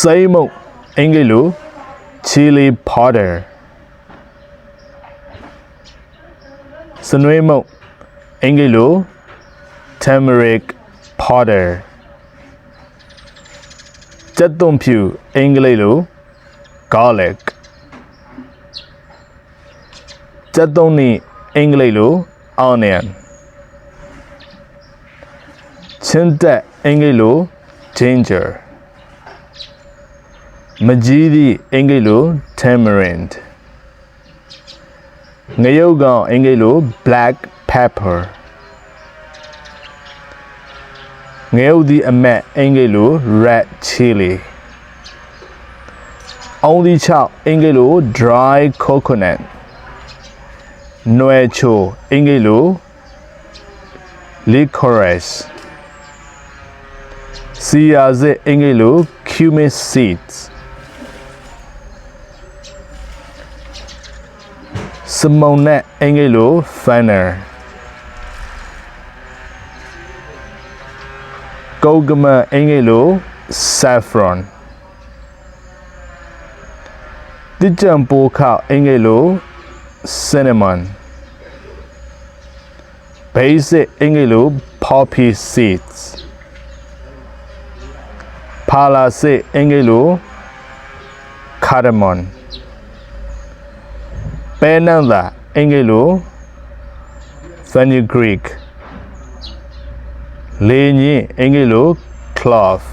စိမ့်မုတ်အင်္ဂလိပ်လို chili powder စနွေးမုတ်အင်္ဂလိပ်လို turmeric powder ကြက်သွန်ဖြူအင်္ဂလိပ်လို garlic ကြက်သွန်နီအင်္ဂလိပ်လို onion ချင်းတက်အင်္ဂလိပ်လို ginger မကြီးသည့်အင်္ဂလိပ်လို tamarind ငရုတ်ကောင်အင်္ဂလိပ်လို black pepper ငရုတ်သည့်အမတ်အင်္ဂလိပ်လို red chili အောင်သည့်ချောက်အင်္ဂလိပ်လို dry coconut နွယ်ချိုအင်္ဂလိပ်လို licorice စီယာစစ်အင်္ဂလိပ်လို cumin seeds စမုံနဲ့အင်္ဂလိပ်လို fennel ကောကမအင်္ဂလိပ်လို saffron တိကျံပိုခအင်္ဂလိပ်လို cinnamon basic အင်္ဂလိပ်လို poppy seeds ဖာလာစစ်အင်္ဂလိပ်လို cardamom ပဲနန္တာအင်္ဂလိပ်လို fenugreek လေညင်အင်္ဂလိပ်လို clove